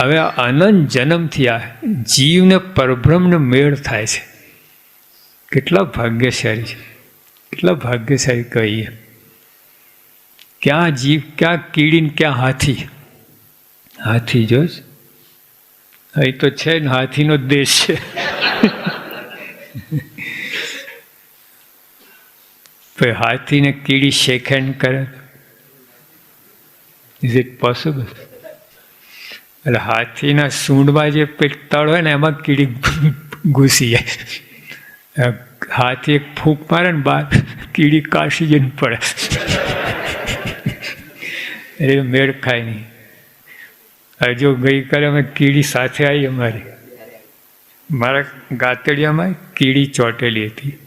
હવે આ આનંદ જન્મથી આ જીવને પરબ્રહ્મનો મેળ થાય છે. કેટલા ભાગ્યશાળી છે. કેટલા ભાગ્યશાળી કહીએ. ક્યાં જીવ, ક્યાં કીડી ને ક્યાં હાથી. હાથી જો અહીં તો છે ને, હાથીનો દેશ છે. પણ હાથીને કીડી શેખેન કરે. ઇઝ ઇટ પોસિબલ એટલે હાથીના સૂંઢમાં જે તળ હોય ને, એમાં કીડી ઘૂસી જાય. હાથી એક ફૂંક મારે ને બાર કીડી કાશી જઈને પડે. એ મેળ ખાય નહીં. હજુ ગઈકાલે અમે કીડી સાથે આવી અમારી. મારા ગાતડિયામાં કીડી ચોટેલી હતી.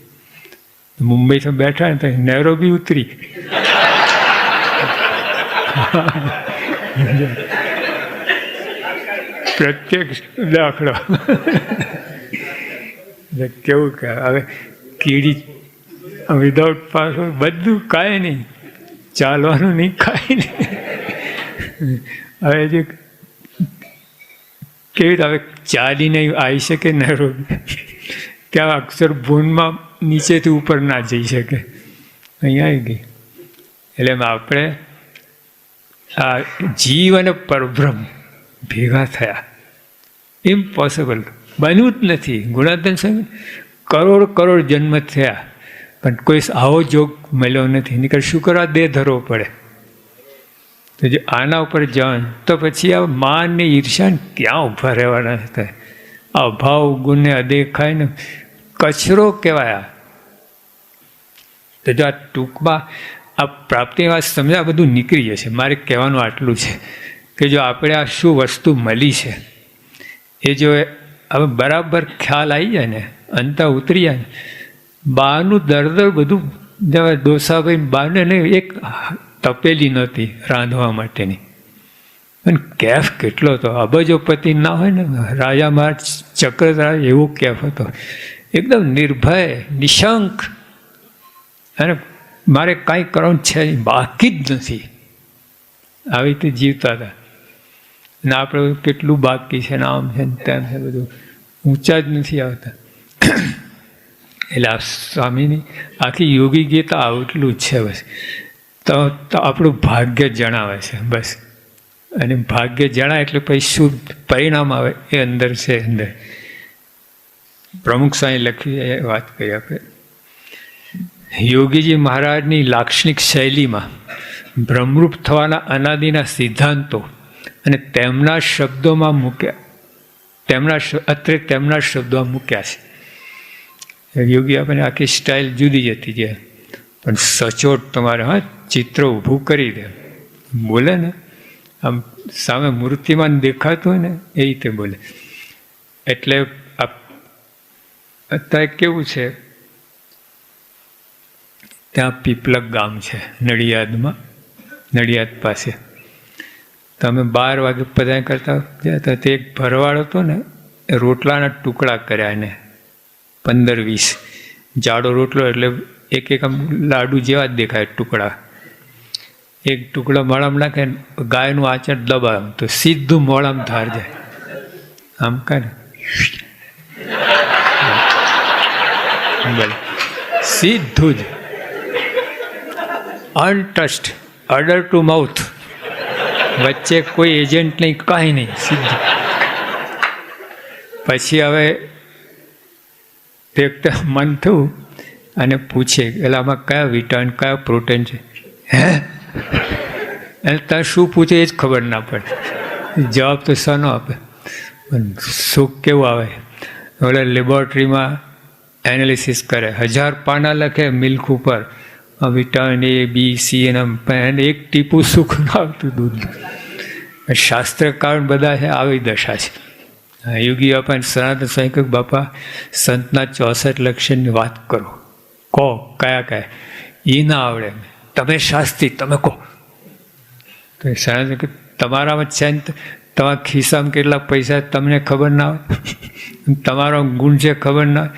મુંબઈથી બેઠા ને તો નૈરોબી ઉતરી. પ્રત્યક્ષ દાખલો. કેવું કે, હવે કીડી વિધાઉટ પાસવર્ડ બધું કાંઈ નહીં. ચાલવાનું નહીં, કાંઈ નહીં. હવે જે કેવી રીતે હવે ચાલીને આવી શકે નૈરોબી ત્યાં અક્ષર ભૂનમાં નીચેથી ઉપર ના જઈ શકે. અહીંયા આવી ગઈ. એટલે આપણે આ જીવ અને પરબ્રહ્મ. ભેગા થયા. ઇમ્પોસિબલ બન્યું જ નથી. ગુણાધન સ્વામી કરોડ કરોડ જન્મ થયા. પણ કોઈ આવો જોગ મળ્યો નથી. નીકળ શું કરવા દેહ ધરવો પડે. તો જે આના ઉપર જવાનું, તો પછી આ માન ને ઈર્ષા ક્યાં ઊભા રહેવાના હતા આ અભાવ, ગુણને અદેખાય ને કચરો કહેવાય. તો જો આ ટૂંકમાં આ પ્રાપ્તિ વાત સમજા બધું નીકળી જશે. મારે કહેવાનું આટલું છે. કે જો આપણે આ શું વસ્તુ મળી છે, એ જો હવે બરાબર ખ્યાલ આવી જાય ને, અંતા ઉતરી જાય ને, બાનું દર્દ બધું ડોસાભાઈ બાને એક તપેલી નહોતી રાંધવા માટેની. અને કેફ કેટલો હતો, અબજોપતિ ના હોય ને, રાજા મહારાજ ચક્રધાર એવો કેફ હતો. એકદમ નિર્ભય, નિશંક. અને મારે કાંઈ કરવાનું છે બાકી જ નથી. આવી રીતે જીવતા હતા. ને, આપણે કેટલું બાકી છે ને આમ છે તેમ છે બધું. ઊંચા જ નથી આવતા. એટલે આ સ્વામીની આખી યોગી ગીતા આટલું જ છે બસ. તો આપણું ભાગ્ય જણાવે છે, બસ. અને ભાગ્ય જણાય એટલે પછી શું પરિણામ આવે, એ અંદર છે, અંદર. પ્રમુખ સાંઈ લખી એ વાત કરી આપણે. યોગીજી મહારાજની લાક્ષણિક શૈલીમાં બ્રહ્મરૂપ થવાના અનાદિના સિદ્ધાંતો અને તેમના શબ્દોમાં મૂક્યા. તેમના અત્રે તેમના શબ્દોમાં મૂક્યા છે. યોગી આપણને આખી સ્ટાઇલ જુદી જતી છે પણ સચોટ તમારે, હા, ચિત્ર ઊભું કરી દે. બોલે ને, આમ સામે મૂર્તિમાન દેખાતું હોય ને, એ રીતે બોલે. એટલે અત્યારે કેવું છે? ત્યાં પીપલક ગામ છે, નડિયાદમાં, નડિયાદ પાસે. તમે બાર વાગે પધાર કરતા હતા તે એક ભરવાડ હતો ને રોટલાના ટુકડા કર્યા એને, પંદર વીસ. જાડો રોટલો એટલે એક એક આમ લાડુ જેવા જ દેખાય ટુકડા. એક ટુકડો મોડામાં નાખે ગાયનું આચર દબાવ તો સીધું મોડામાં ધાર જાય. આમ કરે. સીધું જ. અનટસ્ટ અડર ટુ માઉથ વચ્ચે કોઈ એજન્ટ નહીં, કાંઈ નહીં, સીધું. પછી હવે તે મન થયું અને પૂછે એટલે આમાં કયા વિટામિન કયા પ્રોટીન છે? હે? એટલે તારે શું પૂછે એ જ ખબર ના પડે. જવાબ તો સનો આપે. પણ સુખ કેવું આવે? એટલે લેબોરેટરીમાં એનાલિસિસ કરે. હજાર પાના લખે મિલ્ક ઉપર. વિટામિન એ બી સી એના એક ટીપું સુખ આવતું દૂધ. શાસ્ત્રકાર બધા છે, આવી દશા છે. યોગી બાપા સનાતન સ્વયં બાપા સંતના ચોસઠ લક્ષણની વાત કરો. કહો, કયા કયા? એ ના આવડે. તમે શાસ્ત્રી, તમે કહો. તો સનાતન તમારામાં છે તમારા ખિસ્સામાં કેટલા પૈસા તમને ખબર ના આવે તમારો ગુણ છે, ખબર ના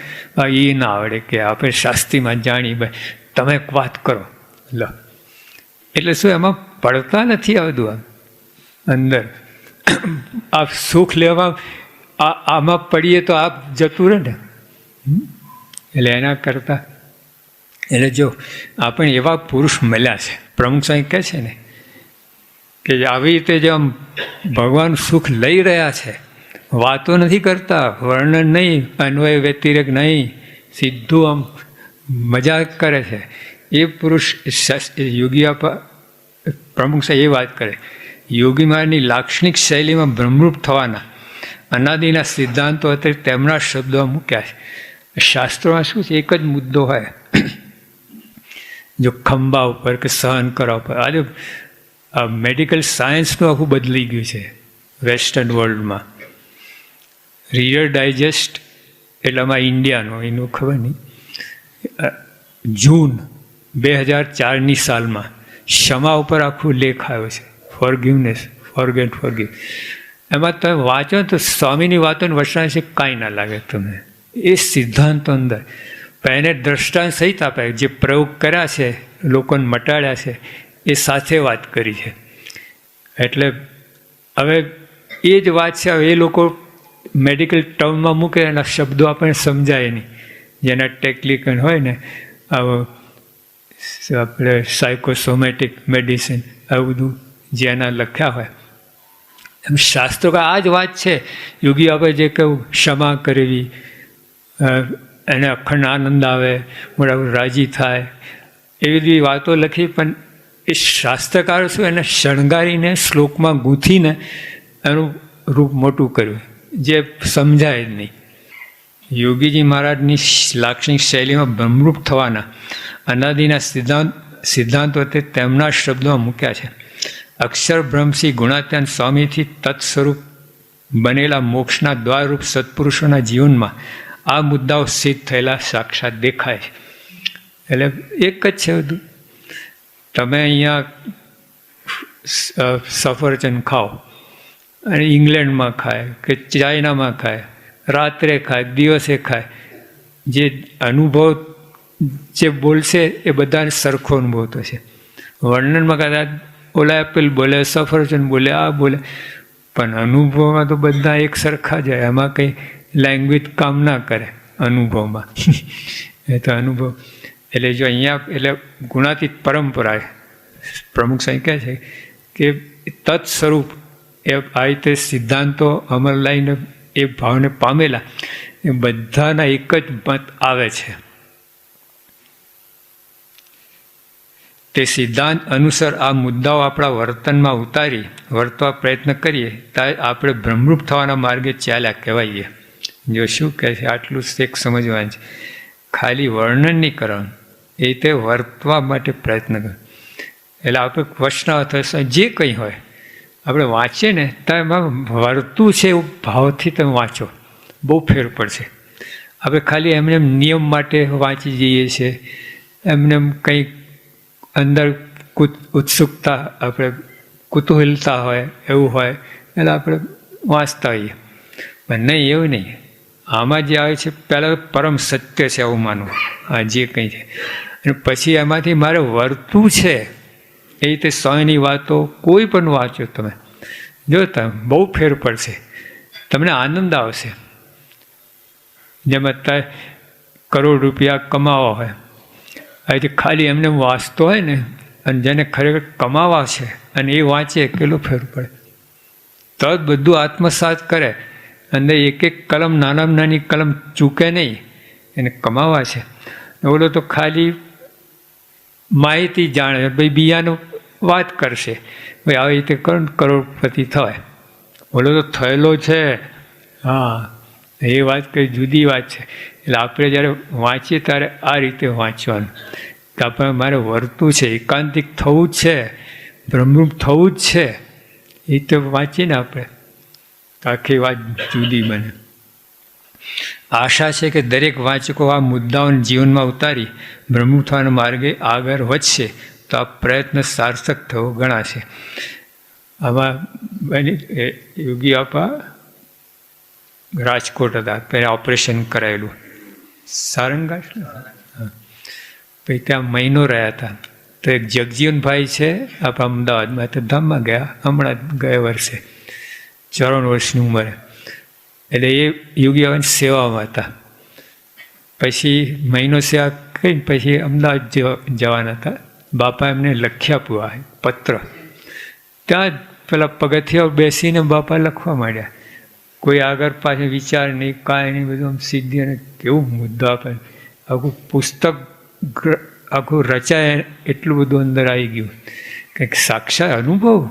એ ના આવડે કે આપણે શાસ્ત્રીમાં જાણી ભાઈ તમે વાત કરો. લ. એટલે શું એમાં પડતા નથી આવતું આમ? અંદર. આ સુખ લેવા આ આમાં પડીએ તો આપ જતું રહે ને. એટલે એના કરતાં એટલે જો આપણે એવા પુરુષ મળ્યા છે પ્રમુખ સાંઈ કહે છે ને કે આવી રીતે જે આમ ભગવાન સુખ લઈ રહ્યા છે વાતો નથી કરતા વર્ણન નહીં અન્વય વ્યતિરેક નહીં સીધું આમ મજાક કરે છે. એ પુરુષ યોગી પ્રમુખ સાહેબ એ વાત કરે. યોગી મહારાજની લાક્ષણિક શૈલીમાં ભ્રમરૂપ થવાના અનાદિના સિદ્ધાંતો અત્યારે તેમના શબ્દો મૂક્યા છે. શાસ્ત્રોમાં શું છે? એક જ મુદ્દો હોય. જો ખંભા ઉપર કે સહન કરવા ઉપર. આજે મેડિકલ સાયન્સનું આખું બદલી ગયું છે વેસ્ટર્ન વર્લ્ડમાં. રિયર ડાયજેસ્ટ, એટલે આમાં ઇન્ડિયાનો, એનું ખબર નહીં. જૂન બે હજાર ચારની સાલમાં ક્ષમા ઉપર આખું લેખ આવ્યો છે. ફોરગિવનેસ ફોરગેટ ફોરગિવ એમાં તમે વાંચો તો સ્વામીની વાતોને વચના છે કાંઈ ના લાગે તમને. એ સિદ્ધાંતો અંદર. એને દ્રષ્ટાંત સહિત આપે જે પ્રયોગ કર્યા છે, લોકોને મટાડ્યા છે, એ સાથે વાત કરી છે. એટલે હવે એ જ વાત છે. હવે એ લોકો મેડિકલ ટર્મમાં મૂકે એના શબ્દો આપણને સમજાય નહીં. જેના ટેકનિકલ હોય ને, આવો આપણે સાયકોસોમેટિક મેડિસિન આવું બધું જેના લખ્યા હોય. એમ શાસ્ત્રો આ જ વાત છે. યોગી આપણે જે કહ્યું ક્ષમા કરવી એને અખંડ આનંદ આવે મોટા રાજી થાય, એવી બધી વાતો લખી, પણ એ શાસ્ત્રકારો શું એને શણગારીને, શ્લોકમાં ગૂંથીને એનું રૂપ મોટું કર્યું. જે સમજાય જ નહીં. યોગીજી મહારાજની લાક્ષણિક શૈલીમાં બ્રહ્મરૂપ થવાના અનાદિના સિદ્ધાંત સિદ્ધાંતો તે તેમના શબ્દોમાં મૂક્યા છે. અક્ષર બ્રહ્મસિંહ ગુણાત્યાન સ્વામીથી તત્સ્વરૂપ બનેલા મોક્ષના દ્વારરૂપ સત્પુરુષોના જીવનમાં આ મુદ્દાઓ સિદ્ધ થયેલા સાક્ષાત દેખાય છે. એટલે એક જ છે બધું. તમે અહીંયા સફરચંદ ખાઓ અને ઇંગ્લેન્ડમાં ખાય કે ચાઇનામાં ખાય. રાત્રે ખાય, દિવસે ખાય. જે અનુભવ જે બોલશે એ બધાને સરખો અનુભવ થશે. વર્ણનમાં કદાચ ઓલા એપલ બોલે, સફરજન બોલે, આ બોલે. પણ અનુભવમાં તો બધા એક સરખા જાય એમાં કંઈ લેંગ્વેજ કામ ના કરે અનુભવમાં. એ તો અનુભવ. એટલે જો અહીંયા, એટલે ગુણાતીત પરંપરા પ્રમુખ સાંઈ કહે છે કે તત્સ્વરૂપ એ આ રીતે સિદ્ધાંતો અમર લાઈને એ ભાવને પામેલા એ બધાના એક જ મત આવે છે. તે સિદ્ધાંત અનુસાર આ મુદ્દાઓ આપણા વર્તનમાં ઉતારી, વર્તવા પ્રયત્ન કરીએ ત્યારે આપણે ભ્રમરૂપ થવાના માર્ગે ચાલ્યા કહેવાઈએ. જો શું કહે છે? આટલું શેખ સમજવાનું છે. ખાલી વર્ણન કરવાનું એ તે વર્તવા માટે પ્રયત્ન કર. એટલે આપણે પ્રશ્ન થશે જે કંઈ હોય આપણે વાંચીએ ને તો એમાં વર્તું છે એવું ભાવથી તમે વાંચો. બહુ ફેર પડશે. આપણે ખાલી એમને એમ નિયમ માટે વાંચી જઈએ છીએ એમને એમ કંઈક અંદર કુત- ઉત્સુકતા આપણે કુતૂહલતા હોય, એવું હોય, એટલે આપણે વાંચતા હોઈએ. પણ નહીં, એવું નહીં. આમાં જે આવે છે, પહેલાં પરમ સત્ય છે એવું માનવું. આ જે કંઈ છે. અને પછી એમાંથી મારે વર્તું છે. એ રીતે સ્વામીની વાતો કોઈ પણ વાંચો તમે. જો તમે, બહુ ફેર પડશે. તમને આનંદ આવશે. જેમ અત્યારે કરોડ રૂપિયા કમાવા હોય. આજે ખાલી એમને વાંચતો હોય ને, અને જેને ખરેખર કમાવા છે, અને એ વાંચે, કેટલું ફેર પડે. તો બધું આત્મસાત કરે અંદર એક એક કલમ, નાનામાં નાની કલમ ચૂકે નહીં, એને કમાવા છે. ઓલો તો ખાલી માહિતી જાણે, ભાઈ, બીજાનું વાત કરશે. ભાઈ આવી રીતે કરો કરોડપતિ થાય. ઓલો તો થયેલો છે. હા. એ વાત કઈ જુદી વાત છે. એટલે આપણે જ્યારે વાંચીએ ત્યારે આ રીતે વાંચવાનું. કે આપણે મારે વર્તું છે એકાંતિક થવું જ છે બ્રહ્મરૂપ થવું જ છે. એ તો વાંચીએ ને આપણે. આખી વાત જુદી બને. આશા છે કે દરેક વાંચકો આ મુદ્દાઓને જીવનમાં ઉતારી બ્રહ્મરૂપ થવાના માર્ગે આગળ વધશે. તો આ પ્રયત્ન સાર્થક થવો ગણાશે. આમાં બની યોગી આપા રાજકોટ હતા, પહેલાં ઓપરેશન કરાયેલું. સારંગા. પછી ત્યાં મહિનો રહ્યા હતા. તો એક જગજીવનભાઈ છે આપણા અમદાવાદમાં, તો ધામમાં ગયા, હમણાં ગયા વર્ષે. ચોરાણું વર્ષની ઉંમરે. એટલે એ યોગી બાબાની સેવામાં હતા. પછી મહિનો સેવા કરીને પછી અમદાવાદ જવાના હતા. બાપા એમને લખ્યા પૂરા પત્ર. ત્યાં પેલા પગથિયા બેસીને બાપા લખવા માંડ્યા. કોઈ આગળ પાછળ વિચાર નહીં, કાંઈ નહીં, બધું આમ સિદ્ધિ અને કેવું મુદ્દા આપે. આખું પુસ્તક આખું રચાય એટલું બધું અંદર આવી ગયું. કંઈક સાક્ષાત અનુભવ?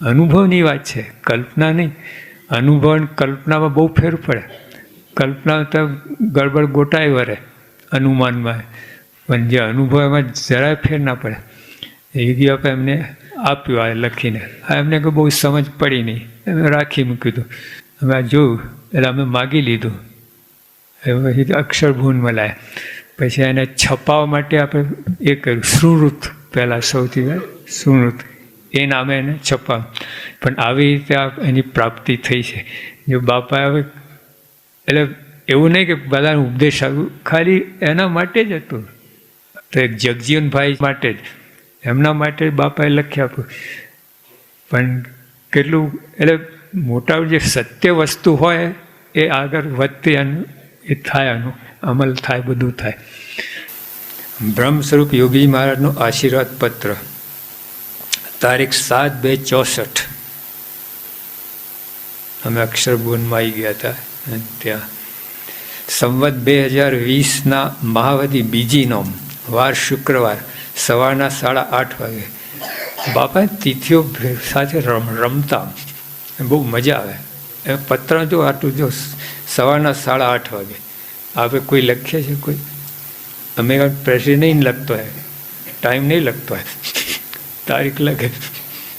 અનુભવની વાત છે, કલ્પના નહીં. અનુભવ અને કલ્પનામાં બહુ ફેર પડે. કલ્પના તો ગડબડ ગોટાઈ વરે અનુમાનમાં પણ જે અનુભવ એમાં જરાય ફેર ના પડે. એ આપણે એમને આપ્યું આ લખીને, આ એમને કોઈ બહુ સમજ પડી નહીં. એમ રાખી મૂક્યું હતું. અમે આ જોયું, એટલે અમે માગી લીધું. હવે પછી અક્ષરભૂનમાં લાયા પછી એને છપાવવા માટે આપણે એ કર્યું, સુનૃત પહેલાં સૌથી સુનૃત. એ નામે એને છપા પણ આવી રીતે એની પ્રાપ્તિ થઈ છે. જો બાપા હવે, એટલે એવું નહીં કે બધાને ઉપદેશ આવ્યું ખાલી એના માટે જ હતું. તો એક જગજીવનભાઈ માટે જ. એમના માટે બાપાએ લખી આપ્યું. પણ કેટલું, એટલે મોટા જે સત્ય વસ્તુ હોય એ આગળ વધતી એનું એ થાય એનું અમલ થાય, બધું થાય. બ્રહ્મ સ્વરૂપ યોગી મહારાજનો આશીર્વાદ પત્ર. તારીખ સાત બે ચોસઠ. અમે અક્ષરભુવનમાં આવી ગયા હતા ત્યાં. સંવત બે હજાર વીસના મહાવતી બીજી નોમ. વાર શુક્રવાર, સવારના સાડા આઠ વાગે. બાપા, તિથિઓ સાથે રમ, રમતા. બહુ મજા આવે. એ પત્ર જો આટલું જો સવારના સાડા આઠ વાગે. આપણે કોઈ લખીએ છીએ કોઈ? અમે પ્રેસી નહીં લખતો હોય ટાઈમ નહીં લખતો હોય તારીખ લખે.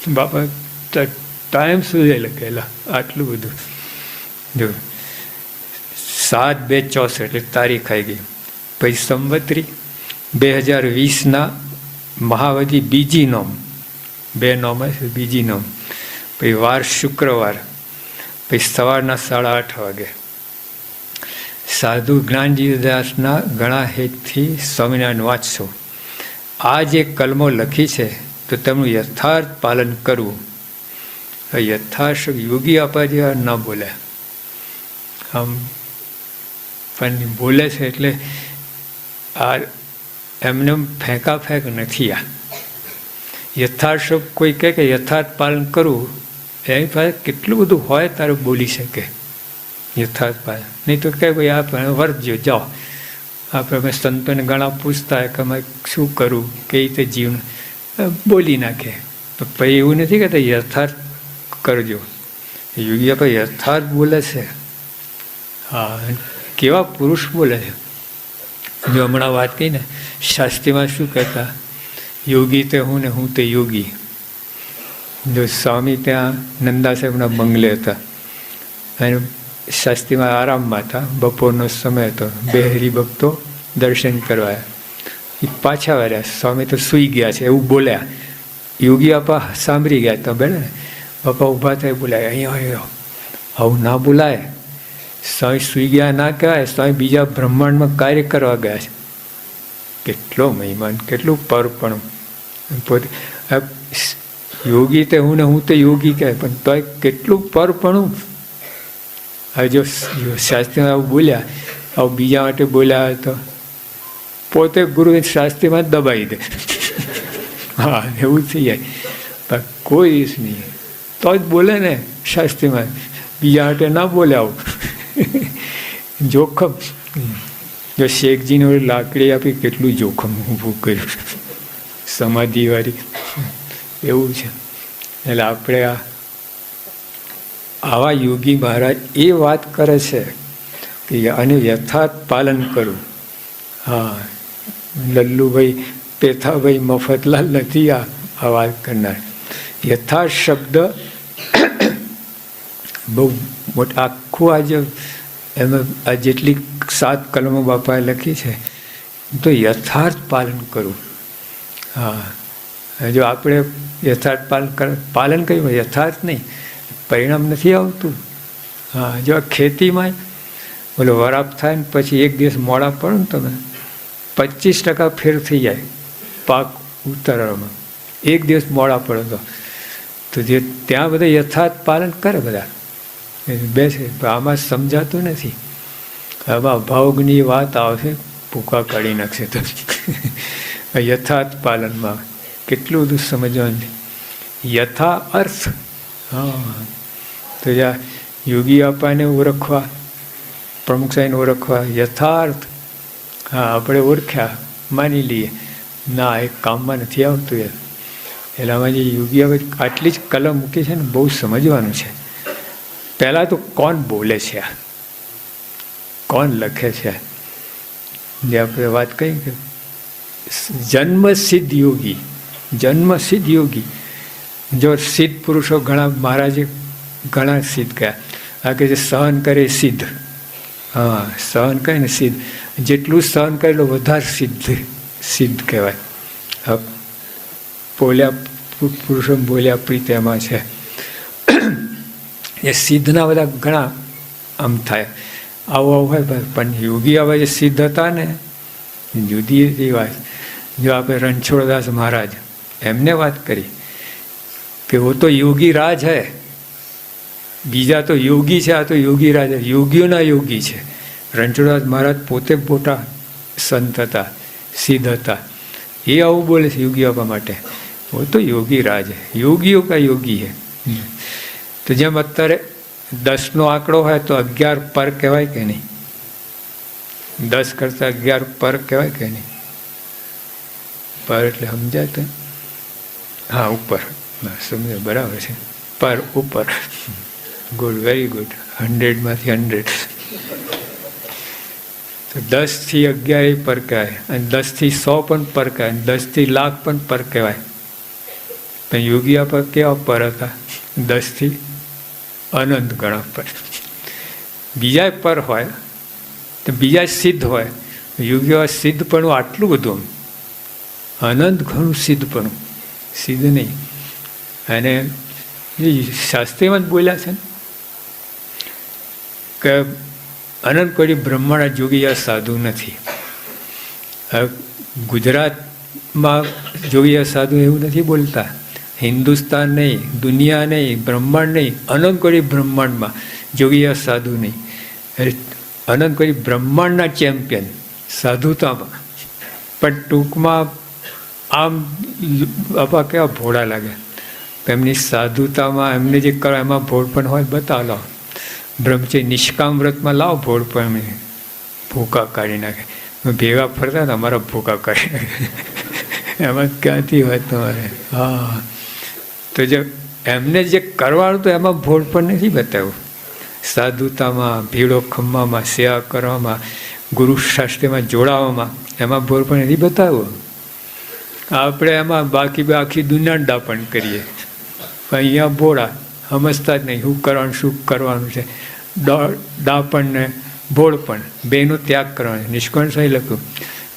બાપા ટાઈમ સુધી લખેલા? આટલું બધું. જો, સાત બે ચોસઠ એટલે તારીખ આવી ગઈ. પછી સંવત્રી બે હજાર વીસના મહાવતી બીજી નોમ. બે નોમ બીજી નોમ. પછી વાર શુક્રવાર. પછી સવારના સાડા આઠ વાગે. સાધુ જ્ઞાનજીદાસના ઘણા હેતથી સ્વામિનારાયણ વાંચશો. આ જે કલમો લખી છે, તો તેમનું યથાર્થ પાલન કરવું. યથાર્થ યોગી આપવા જેવા ન બોલે. આમ પણ બોલે છે એટલે આ એમને ફેંકા ફેંક નથી આ. યથાર્થ કોઈ કહે કે યથાર્થ પાલન કરવું એની પાસે કેટલું બધું હોય તારે બોલી શકે. યથાર્થ પાલન. નહીં તો કહે ભાઈ આપણે વર્તજો જાઓ. આપણે અમે સંતોને ઘણા પૂછતા હોય કે અમે શું કરવું કઈ રીતે જીવન? બોલી નાખે. તો પછી એવું નથી કહેતા, યથાર્થ કરજો. યોગી આપણે યથાર્થ બોલે છે. હા, કેવા પુરુષ બોલે છે. જો હમણાં વાત કહી ને શાસ્ત્રીમાં શું કહેતા? યોગી તે હું ને હું તે યોગી. જો સ્વામી ત્યાં નંદા સાહેબના બંગલે હતા. અને શાસ્ત્રીમાં આરામમાં હતા. બપોરનો સમય હતો. બે હરિભક્તો દર્શન કરવા એ પાછા વાર્યા સ્વામી તો સૂઈ ગયા છે, એવું બોલ્યા. યોગી આપા સાંભળી ગયા તો બેન. બાપા ઊભા થાય બોલાય. અહીંયા આવ્યો આવું ના બોલાય. સ્વામી સૂઈ ગયા ના કહેવાય, સ્વામી બીજા બ્રહ્માંડમાં કાર્ય કરવા ગયા છે. કેટલો મહિમાન, કેટલું પરપણું. પોતે યોગી તે હું ને હું તે યોગી કહે પણ તોય કેટલું પરપણું. હવે જો શાસ્ત્રીમાં આવું બોલ્યા, આવું બીજા માટે બોલ્યા તો પોતે ગુરુ શાસ્ત્રીમાં દબાઈ દે. હા, એવું થઈ જાય. પણ કોઈ નહીં. તો જ બોલે ને શાસ્ત્રીમાં. બીજા માટે ના બોલે આવું. જોખમ. જો શેખજીને લાકડી આપી કેટલું જોખમ ઊભું કર્યું? સમાધિવાળી. એવું છે. એટલે આપણે આ આવા યોગી મહારાજ એ વાત કરે છે કે આને યથાર્થ પાલન કરું. હા, લલ્લુભાઈ, પેથાભાઈ મફતલાલ નથી આ આ વાત કરનાર. યથાર્થ શબ્દ બહુ મોટા આખું આજે એમાં આ જેટલી સાત કલમો બાપાએ લખી છે તો યથાર્થ પાલન કરવું હા. જો આપણે યથાર્થ પાલન પાલન કર્યું યથાર્થ નહીં, પરિણામ નથી આવતું. હા, જો ખેતીમાં બોલો વરાપ થાય ને પછી એક દિવસ મોડા પડો ને તમે, પચીસ ટકા ફેર થઈ જાય પાક ઉતારવામાં. એક દિવસ મોડા પડો તો જે ત્યાં બધા યથાર્થ પાલન કરે બધા. બેસે. પણ આમાં સમજાતું નથી. આમાં ભાવગની વાત આવશે, ભૂકા કાઢી નાખશે તો. યથાર્થ પાલનમાં કેટલું બધું સમજવાનું યથા અર્થ. હા. તો જ્યાં યોગી આપાને ઓળખવા, પ્રમુખ સાહેબને ઓળખવા, યથાર્થ. હા, આપણે ઓળખ્યા, માની લઈએ. ના, એ કામમાં નથી આવતું એ એટલામાં જે યોગી આપણે આટલી જ કલમ મૂકી છે ને, બહુ સમજવાનું છે. પહેલાં તો કોણ બોલે છે? કોણ લખે છે? જે આપણે વાત કહી કે જન્મ સિદ્ધ યોગી જન્મ સિદ્ધ યોગી. જો સિદ્ધ પુરુષો ઘણા મહારાજે ઘણા સિદ્ધ ગયા આ કે જે સહન કરે સિદ્ધ. હા, સહન કરે ને સિદ્ધ. જેટલું સહન કરે એટલું વધારે સિદ્ધ સિદ્ધ કહેવાય. બોલ્યા પુરુષો બોલ્યા પ્રીત એમાં છે. એ સિદ્ધના બધા ઘણા આમ થાય. આવું આવું હોય પણ- યોગી આવા જે સિદ્ધ હતા ને, જુદી જુદી વાત. જો આપણે રણછોડદાસ મહારાજ એમને વાત કરી કે वो તો યોગી રાજ હૈ, બીજા તો યોગી છે, આ તો યોગી રાજ યોગીઓના યોગી છે. રણછોડદાસ મહારાજ પોતે મોટા સંત હતા, સિદ્ધ હતા. એ આવું બોલે છે યોગી આપવા માટે. वो તો યોગી રાજ હૈ, યોગીઓ કા યોગી હૈ? તો જેમ અત્યારે દસનો આંકડો હોય તો અગિયાર પર કહેવાય કે નહીં? દસ કરતાં અગિયાર પર કહેવાય કે નહીં? પર એટલે સમજાય તો હા ઉપર. હા, સમજો બરાબર છે. પર ઉપર. Good very good. હંડ્રેડમાંથી હંડ્રેડ. તો દસથી અગિયાર એ પર કહેવાય અને દસથી સો પણ પર કહેવાય દસથી લાખ પણ પર કહેવાય. પણ યોગીયા પર કેવા પર હતા? દસથી અનંત ગણા પર. બીજા પર હોય, તો બીજા સિદ્ધ હોય. યોગીઓ સિદ્ધપણું આટલું બધું અનંત ઘણું સિદ્ધપણું. સિદ્ધ નહીં. અને એ શાસ્ત્રીમાં જ બોલ્યા છે ને, કે અનંત કોઈ બ્રહ્માંડ જોગી આ સાધુ નથી. ગુજરાતમાં જોગી આ સાધુ એવું નથી બોલતા. હિન્દુસ્તાન નહીં, દુનિયા નહીં, બ્રહ્માંડ નહીં, અનંત કોઈ બ્રહ્માંડમાં. જોગી આ સાધુ નહીં. અનંત કોઈ બ્રહ્માંડના ચેમ્પિયન સાધુતામાં પણ ટૂંકમાં આમ બાપા કેવા ભોળા લાગે. એમની સાધુતામાં, એમને જે કરો, એમાં ભોળ પણ હોય બતાવો લાવો બ્રહ્મચર્ય નિષ્કામ વ્રતમાં લાવો, ભોળ પણ એમને ભૂકા કાઢી નાખે. ભેગા ફરતા ને, અમારા ભૂકા કાઢી નાખે. એમાં ક્યાંથી હોય તમારે? હા. તો જે એમને જે કરવાનું તો એમાં ભોળ પણ નથી બતાવ્યું. સાધુતામાં, ભીડો ખમ્મામાં સેવા કરવામાં, ગુરુ શાસ્ત્રીમાં જોડાવામાં એમાં ભોળ પણ નથી બતાવ્યું. આપણે એમાં બાકી આખી દુનિયા પણ કરીએ. પણ અહીંયા ભોળા સમજતા જ નહીં શું કરવાનું શું કરવાનું છે. ડાપણને ડાપણ ને ભોળપણ બેનો ત્યાગ કરવાનો નિષ્કણ સહી લખ્યું.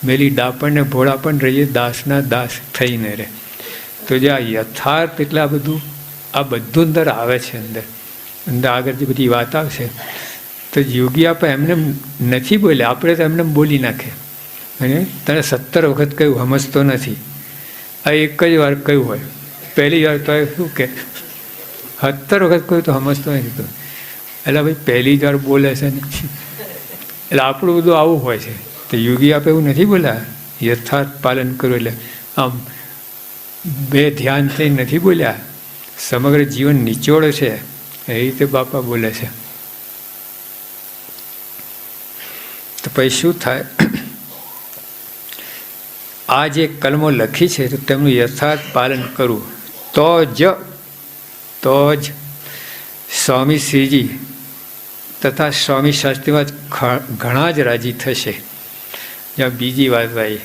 મેલી ડાપણ ને ભોળાપણ રહીએ, દાસના દાસ થઈને રહે. તો જે આ યથાર્થ એટલે આ બધું આ બધું અંદર આવે છે અંદર. અંદર આગળ જે બધી વાત આવશે, તો યોગી આપણે એમને નથી બોલ્યા. આપણે તો એમને બોલી નાખે. અને તને સત્તર વખત કહ્યું, સમજતો નથી. આ એક જ વાર કહ્યું હોય. પહેલી વાર તો શું કે, સત્તર વખત કહ્યું તો સમજતો નથી તો. એટલે ભાઈ પહેલી જ વાર બોલે છે ને. એટલે આપણું બધું આવું હોય છે. તો યોગી આપણે એવું નથી બોલ્યા. યથાર્થ પાલન કર્યું એટલે. આમ બે ધ્યાનથી નથી બોલ્યા. સમગ્ર જીવન નિચોડ છે. એ રીતે બાપા બોલે છે. તો પછી શું થાય? આ જે કલમો લખી છે, તો તેમનું યથાર્થ પાલન કરવું તો જ તો જ સ્વામી શ્રીજી તથા સ્વામી શાસ્ત્રીમાં ઘણા જ રાજી થશે. જ્યાં બીજી વાત ભાઈ,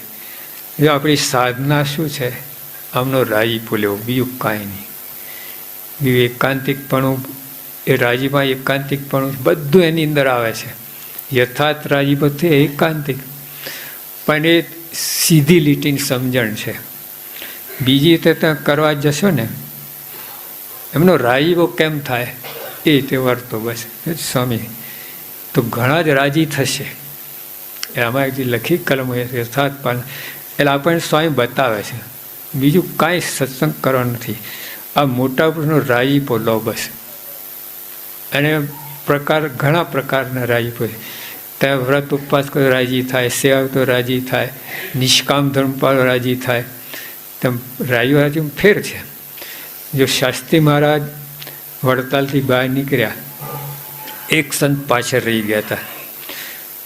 જો આપણી સાધના શું છે? આમનો રાજીપો લેવો બીજું કાંઈ નહીં. બીજું એકાંતિકપણું એ રાજીમાં એકાંતિકપણું બધું એની અંદર આવે છે. યથાર્થ રાજીપો છે એકાંતિક. પણ એ સીધી લીટીની સમજણ છે. બીજી રીતે ત્યાં કરવા જશો ને, એમનો રાજીપો કેમ થાય? એ રીતે વર્તો બસ. સ્વામી, તો ઘણા જ રાજી થશે. એ આમાં જે લખી કલમ યથાર્થ પાલન એટલે આપણને સ્વામી બતાવે છે. બીજું કાંઈ સત્સંગ કરવાનું નથી. આ મોટા પુરુષનો રાજીપો લો બસ અને પ્રકાર, ઘણા પ્રકારના રાજીપો છે. ત્યાં વ્રત ઉપવાસ કરો, રાજી થાય, સેવા તો રાજી થાય, નિષ્કામ ધર્મ પાળો, રાજી થાય. તેમ રાજી રાજી ફેર છે. જો શાસ્ત્રી મહારાજ વડતાલથી બહાર નીકળ્યા, એક સંત પાછળ રહી ગયા હતા.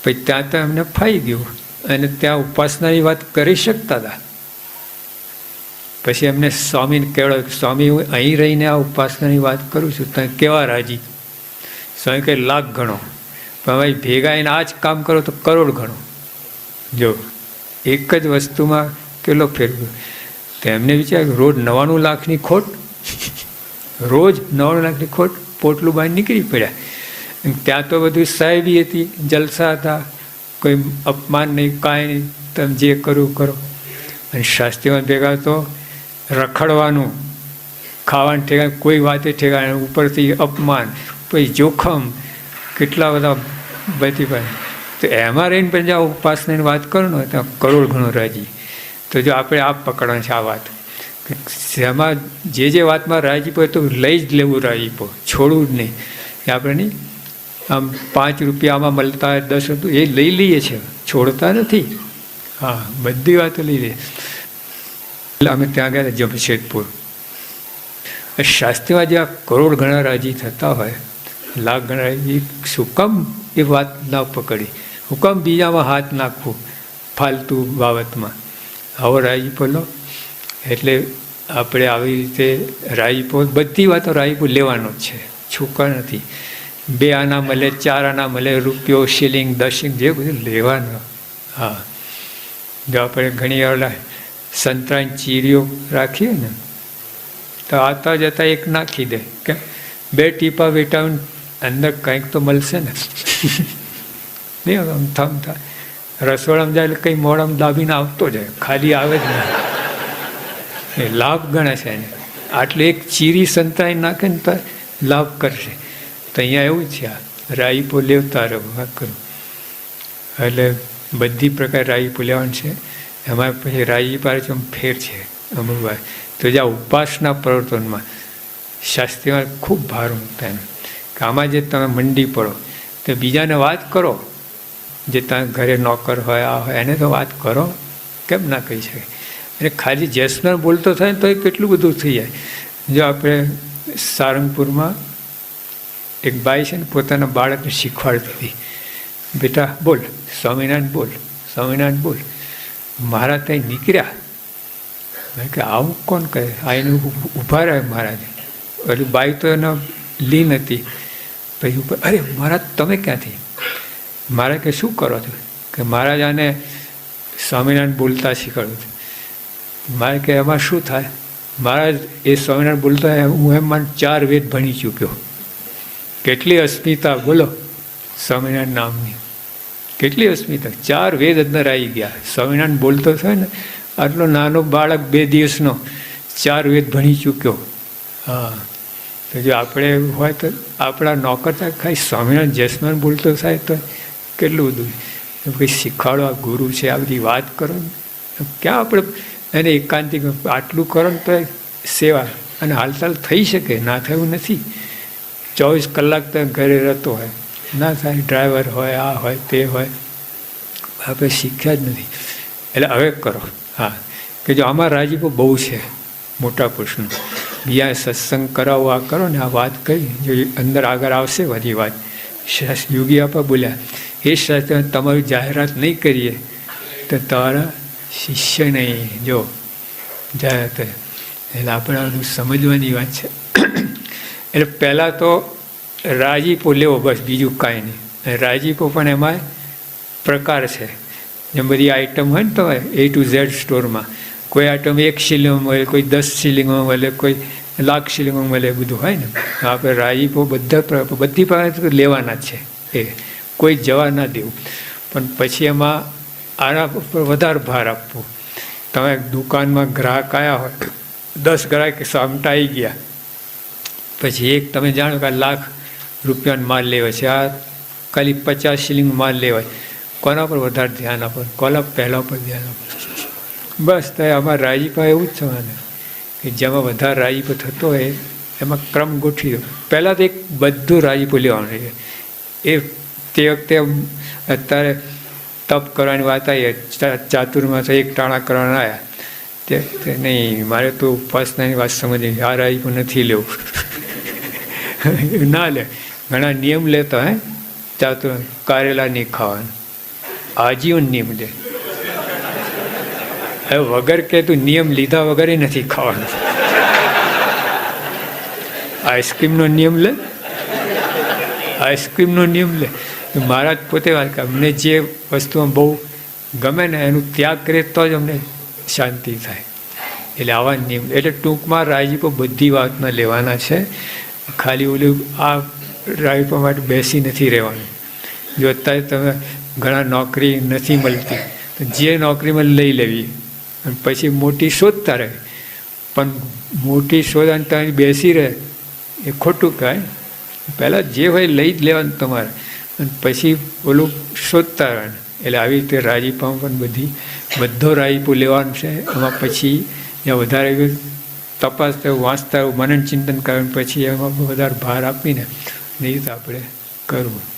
પછી ત્યાં તો એમને ફાઈ ગયું અને ત્યાં ઉપાસનાની વાત કરી શકતા હતા. પછી એમને સ્વામીને કહેવાય સ્વામી, હું અહીં રહીને આ ઉપાસનાની વાત કરું છું, તમે કેવા રાજી? સ્વામી કહે, લાખ ગણો. પણ ભાઈ, ભેગા એને આ જ કામ કરો તો કરોડ ગણો. જો એક જ વસ્તુમાં કેટલો ફેરવ્યો તો એમને વિચાર રોજ નવાણું લાખની ખોટ, રોજ નવાણું લાખની ખોટ, પોટલું બહાર નીકળી પડ્યા. ત્યાં તો બધું સાહેબી હતી, જલસા હતા, કોઈ અપમાન નહીં, કાંઈ નહીં, તમે જે કરવું કરો. અને શાસ્ત્રીમાં ભેગા તો રખડવાનું, ખાવાનું ઠેકાણ, કોઈ વાતે ઠેકાણ, ઉપરથી અપમાન, પછી જોખમ, કેટલા બધા બધી ભાઈ તો એમાં રહીને પણ જાઓ ઉપાસનાની વાત કરો ને, તો કરોડ ઘણો રાજી. તો જો આપણે આ પકડવાનું છે આ વાત. જેમાં જે જે વાતમાં રાજીપો હોય તો લઈ જ લેવું રાજીપો છોડવું જ નહીં. આપણે નહીં, આમ પાંચ રૂપિયામાં મળતા દસ રૂપિયા એ લઈ લઈએ છીએ. છોડતા નથી. હા, બધી વાતો લઈ લઈએ. એટલે અમે ત્યાં ગયા જમશેદપુર. શાસ્ત્રીમાં જ્યાં કરોડ ગણા રાજી થતા હોય, લાખ ગણા રાજી, શું એ વાત ના પકડી. હું કામ બીજામાં હાથ નાખવું ફાલતુ બાબતમાં. આવો રાજીપો લો એટલે આપણે આવી રીતે રાજીપો બધી વાતો રાજીપો લેવાનો છે. છૂકા નથી. બે આના મળે, ચાર આના મળે, રૂપિયો, શિલિંગ, દશિંગ, જે બધું લેવાનું. હા. જો આપણે ઘણી વાર સંતરાની ચીરીઓ રાખીએ ને, તો આવતા જતાં એક નાખી દે. કે બે ટીપા વિટામિન અંદર કંઈક તો મળશે ને. નહીં, આમ થમ થાય રસોડામાં જાય એટલે કંઈ મોડામાં દાબીને આવતો જાય. ખાલી આવે જ નહીં. એ લાભ ગણે છે એને. આટલે એક ચીરી સંતાઈ નાખે ને તો લાભ કરશે. તો અહીંયા એવું છે આ. રાઈપો લેવતા રહો કરું. એટલે બધી પ્રકાર રાઈપો લેવાનું છે. એમાં પછી રાજી પાસે આમ ફેર છે. અમુકવાર તો જ્યાં ઉપાસના પ્રવર્તનમાં શાસ્ત્રીમાં ખૂબ ભાર મૂકતા એમ કે આમાં જે તમે મંડી પડો, તો બીજાને વાત કરો. જે તમે ઘરે નોકર હોય, આ હોય, એને તો વાત કરો. કેમ ના કહી શકે? અને ખાલી જેસનર બોલતો થાય તો એ કેટલું બધું થઈ જાય. જો આપણે સારંગપુરમાં એક બાઈ છે ને, પોતાના બાળકને શીખવાડતી હતી. બેટા બોલ, સ્વામિનારાયણ બોલ સ્વામિનારાયણ બોલ. મારા ત્યાં નીકળ્યા. મેં કે આવું કોણ કહે? આ એને ઊભા રહે મહારાજ એટલે બાઈ તો એનો લીન હતી પછી ઉપર, અરે, મહારાજ, તમે ક્યાંથી? મારે કે, શું કરો છો? કે મહારાજ આને સ્વામિનારાયણ બોલતા શીખવાડ્યું છે મારે કે, એમાં શું થાય? મહારાજ, એ સ્વામિનારાયણ બોલતા હું એમ મને ચાર વેદ ભણી ચૂક્યો. કેટલી અસ્મિતા, બોલો, સ્વામિનારાયણ નામની. કેટલી અસ્મિતા? ચાર વેદ અંદર આવી ગયા. સ્વામિનારાયણ બોલતો થાય ને આટલો નાનો બાળક બે દિવસનો ચાર વેદ ભણી ચૂક્યો. હા. તો જો આપણે હોય તો આપણા નોકર થાય ખાલી સ્વામિનારાયણ જસમાન બોલતો થાય તો કેટલું બધું? કંઈ શીખવાડો આ ગુરુ છે આ બધી વાત કરો ને. ક્યાં આપણે એને એકાંતિક આટલું કરો ને તો સેવા અને હાલચાલ થઈ શકે ના થયું નથી. ચોવીસ કલાક તો ઘરે રહેતો હોય. ના થાય ડ્રાઈવર હોય, આ હોય, તે હોય. આપણે શીખ્યા જ નથી. એટલે હવે કરો. હા. કે જો આમાં રાજીપો બહુ છે, મોટા પુરુષનું બીજા સત્સંગ કરાવો, આ કરો ને આ વાત કહી જો અંદર આગળ આવશે બધી વાત. યોગી આપા બોલ્યા એ સાથે તમારી જાહેરાત નહીં કરીએ, તો તમારા શિષ્ય નહીં. જો, જાહેરાત. એટલે આપણે સમજવાની વાત છે. એટલે પહેલાં તો રાજીપો લેવો બસ બીજું કાંઈ નહીં. રાજીપો પણ એમાં પ્રકાર છે. જેમ બધી આઈટમ હોય ને તો એ ટુ ઝેડ સ્ટોરમાં કોઈ આઇટમ એક શિલિંગમાં મળે, કોઈ દસ શિલિંગમાં મળે, કોઈ લાખ શિલિંગમાં મળે, બધું હોય ને. આપણે રાજીપો બધા બધી પ્રકાર લેવાના જ છે એ. કોઈ જવા ના દેવું. પણ પછી એમાં આના ઉપર વધારે ભાર આપવો. તમે દુકાનમાં ગ્રાહક આવ્યા હોય, દસ ગ્રાહક સામટાઈ ગયા. પછી એક તમે જાણો કે લાખ રૂપિયાનો માલ લેવાય છે. આ ખાલી પચાસ શિલિંગ માલ લેવાય. કોના પર વધારે ધ્યાન આપો? કોના પહેલાં પર ધ્યાન આપો? બસ તો અમારા રાજીપા એવું જ થવાને કે જેમાં વધારે રાજીપો થતો હોય, એમાં ક્રમ ગોઠવી દો. પહેલાં તો એક બધું રાજીપો લેવાનું છે. એ તે વખતે અત્યારે તપ કરવાની વાત આવી, ચા- ચાતુર્માસ એક ટાણા કરવાના આવ્યા. તે નહીં, મારે તો ઉપાસનાની વાત સમજી આ રાજીપો નથી લેવું. ના લે. ઘણા નિયમ લેતા હે ચાતુર કારેલા નહીં ખાવાનું. આજીવન નિયમ લે. હવે વગર કે તું નિયમ લીધા વગર નથી ખાવાનું. આઈસ્ક્રીમનો નિયમ લે. આઈસ્ક્રીમનો નિયમ લે. મહારાજ પોતે વાત કરે, અમને જે વસ્તુમાં બહુ ગમે ને એનું ત્યાગ કરે તો જ અમને શાંતિ થાય. એટલે આવા નિયમ, એટલે ટૂંકમાં રાજીપો બધી વાતમાં લેવાના છે. ખાલી ઓલું આ રાજીપો માટે બેસી નથી રહેવાનું. જો અત્યારે તમે ઘણા નોકરી નથી મળતી, તો જે નોકરીમાં લઈ લેવી. અને પછી મોટી શોધતા રહે. પણ મોટી શોધ અને તમે બેસી રહે, એ ખોટું કહેવાય. પહેલાં જે હોય લઈ જ લેવાનું તમારે. અને પછી ઓલું શોધતા રહે. એટલે આવી રીતે રાજીપામાં પણ બધી, બધો રાજીપો લેવાનું છે. એમાં પછી જ્યાં વધારે થયું વાંચતા મનન ચિંતન કરવાનું પછી એમાં વધારે ભાર આપીને એ તો આપણે કરવું.